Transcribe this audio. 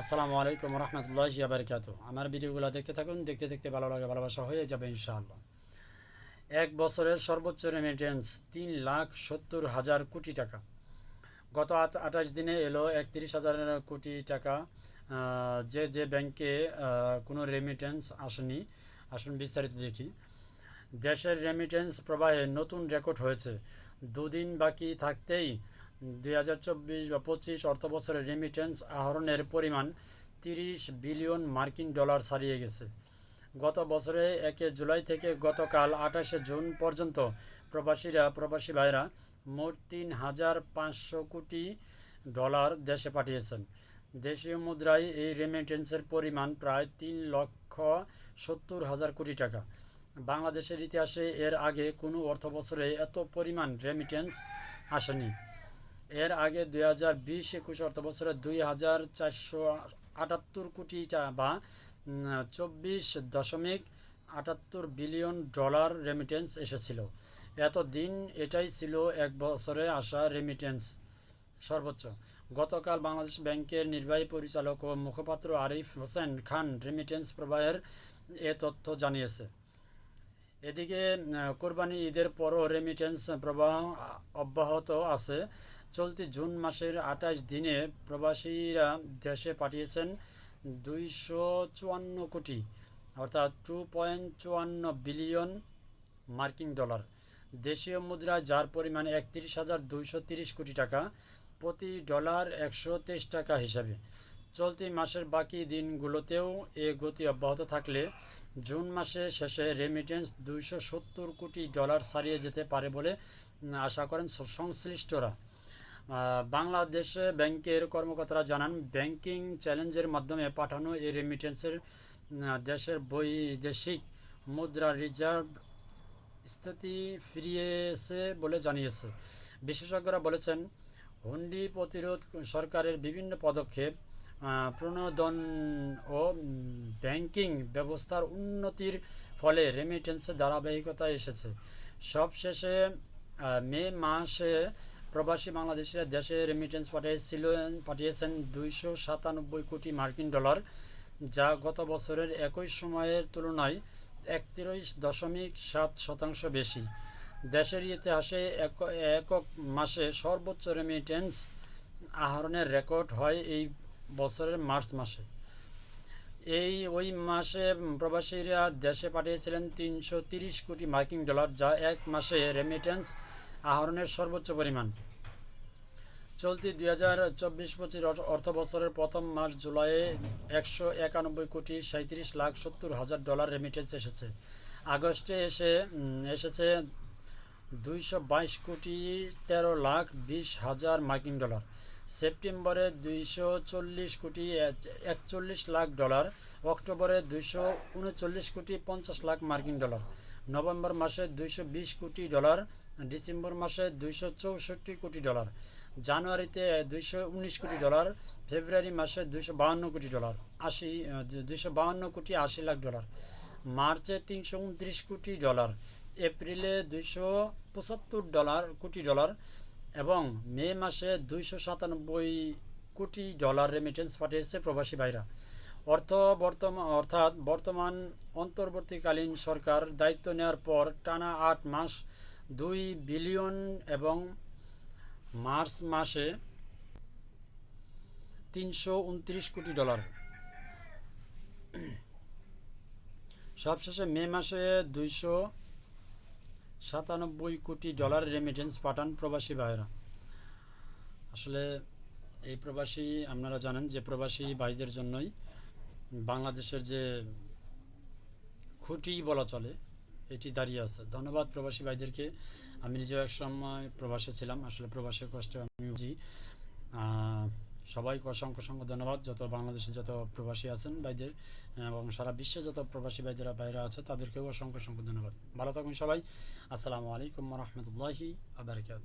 আসসালামু আলাইকুম রহমতুল্লাহ বারকাত আমার ভিডিওগুলো দেখতে থাকুন, দেখতে দেখতে ভালো লাগে, ভালোবাসা হয়ে যাবে ইনশাআল্লাহ। এক বছরের সর্বোচ্চ রেমিটেন্স তিন লাখ সত্তর হাজার কোটি টাকা। গত আঠাশ দিনে এলো একত্রিশ হাজার কোটি টাকা। যে যে ব্যাংকে কোনো রেমিটেন্স আসেনি। আসুন বিস্তারিত দেখি। দেশের রেমিটেন্স প্রবাহে নতুন রেকর্ড হয়েছে। দুদিন বাকি থাকতেই দুই হাজার চব্বিশ বা পঁচিশ অর্থ বছরের রেমিটেন্স আহরণের পরিমাণ তিরিশ বিলিয়ন মার্কিন ডলার ছাড়িয়ে গেছে। গত বছরে একে জুলাই থেকে গতকাল আঠাশে জুন পর্যন্ত প্রবাসীরা, প্রবাসী ভাইরা মোট তিন হাজার পাঁচশো কোটি ডলার দেশে পাঠিয়েছেন। দেশীয় মুদ্রায় এই রেমিটেন্সের পরিমাণ প্রায় তিন লক্ষ সত্তর হাজার কোটি টাকা। বাংলাদেশের ইতিহাসে এর আগে কোনো অর্থ বছরে এত পরিমাণ রেমিটেন্স আসেনি। এর আগে দুই হাজার বিশ একুশ অর্থ বছরে দুই হাজার চারশো আটাত্তর কোটি টাকা বা চব্বিশ দশমিক আটাত্তর বিলিয়ন ডলার রেমিটেন্স এসেছিল। এতদিন এটাই ছিল এক বছরে আসা রেমিটেন্স সর্বোচ্চ। গতকাল বাংলাদেশ ব্যাংকের নির্বাহী পরিচালক ও মুখপাত্র আরিফ হোসেন খান রেমিটেন্স প্রবাহের এ তথ্য জানিয়েছে। এদিকে কোরবানি ঈদের পরও রেমিটেন্স প্রবাহ অব্যাহত আছে। চলতি জুন মাসের আঠাশ দিনে প্রবাসীরা দেশে পাঠিয়েছেন দুইশো চুয়ান্ন কোটি, অর্থাৎ টু পয়েন্ট চুয়ান্ন বিলিয়ন মার্কিন ডলার। দেশীয় মুদ্রায় যার পরিমাণ একত্রিশ হাজার দুইশো তিরিশ কোটি টাকা, প্রতি ডলার একশো তেইশ টাকা হিসাবে। চলতি মাসের বাকি দিনগুলোতেও এ গতি অব্যাহত থাকলে জুন মাসে শেষে রেমিটেন্স দুইশো সত্তর কোটি ডলার ছাড়িয়ে যেতে পারে বলে আশা করেন সংশ্লিষ্টরা। বাংলাদেশে ব্যাংকের কর্মকর্তারা জানান, ব্যাংকিং চ্যালেঞ্জের মাধ্যমে পাঠানো এই রেমিটেন্সের দেশের বৈদেশিক মুদ্রা রিজার্ভ স্থিতি ফিরিয়েছে বলে জানিয়েছে। বিশেষজ্ঞরা বলেছেন, হুন্ডি প্রতিরোধ সরকারের বিভিন্ন পদক্ষেপ প্রণোদন ও ব্যাংকিং ব্যবস্থার উন্নতির ফলে রেমিটেন্সের ধারাবাহিকতা এসেছে। সবশেষে মে মাসে প্রবাসী বাংলাদেশিরা দেশে রেমিটেন্স পাঠিয়েছিলেন পাঠিয়েছেন দুইশো সাতানব্বই কোটি মার্কিন ডলার, যা গত বছরের একই সময়ের তুলনায় একত্রিশ দশমিক সাত শতাংশ বেশি। দেশের ইতিহাসে এক- একক মাসে সর্বোচ্চ রেমিটেন্স আহরণের রেকর্ড হয় এই বছরের মার্চ মাসে। এই ওই মাসে প্রবাসীরা দেশে পাঠিয়েছিলেন তিনশো কোটি মার্কিন ডলার, যা এক মাসে রেমিটেন্স আহরণের সর্বোচ্চ পরিমাণ। চলতি দুই হাজার চব্বিশ পঁচিশ অর্থ বছরের প্রথম মাস জুলাইয়ে একশো একানব্বই কোটি সাঁত্রিশ লাখ সত্তর হাজার ডলার রেমিটেন্স এসেছে। আগস্টে এসে এসেছে দুইশো বাইশ কোটি তেরো লাখ বিশ হাজার মার্কিন ডলার। সেপ্টেম্বরে দুইশো চল্লিশ কোটি একচল্লিশ লাখ ডলার, অক্টোবরে দুইশো উনচল্লিশ কোটি পঞ্চাশ লাখ মার্কিন ডলার। নভেম্বর মাসে দুইশো বিশ কোটি ডলার ডিসেম্বর মাসে দুইশো চৌষট্টি কোটি ডলার, জানুয়ারিতে দুইশো উনিশ কোটি ডলার, ফেব্রুয়ারি মাসে দুইশো বাহান্ন কোটি ডলার, আশি দুইশো বাহান্ন কোটি আশি লাখ ডলার, মার্চে তিনশো উনত্রিশ কোটি ডলার, এপ্রিলে দুইশো পঁচাত্তর ডলার কোটি ডলার এবং মে মাসে দুইশো সাতানব্বই কোটি ডলার রেমিটেন্স পাঠিয়েছে প্রবাসী ভাইরা। অর্থ বর্তমান অর্থাৎ বর্তমান অন্তর্বর্তীকালীন সরকার দায়িত্ব নেওয়ার পর টানা আট মাস দুই বিলিয়ন এবং মার্চ মাসে তিনশো উনত্রিশ কোটি ডলার। সবশেষে মে মাসে দুইশো সাতানব্বই কোটি ডলার রেমিটেন্স পাঠান প্রবাসী ভাইয়েরা। আসলে এই প্রবাসী, আপনারা জানেন যে প্রবাসী ভাইদের জন্যই বাংলাদেশের যে খুঁটি বলা চলে এটি দাঁড়িয়ে আছে। ধন্যবাদ প্রবাসী ভাইদেরকে আমি নিজেও এক সময় প্রবাসে ছিলাম, আসলে প্রবাসের কষ্টে আমি বুঝি সবাইকে অসংখ্য অসংখ্য ধন্যবাদ, যত বাংলাদেশে যত প্রবাসী আছেন ভাইদের, এবং সারা বিশ্বে যত প্রবাসী ভাইদের বাইরে আছে, তাদেরকেও অসংখ্য অসংখ্য ধন্যবাদ। ভালো থাকুন সবাই। আসসালামু আলাইকুম রহমতুল্লাহি আবরকাত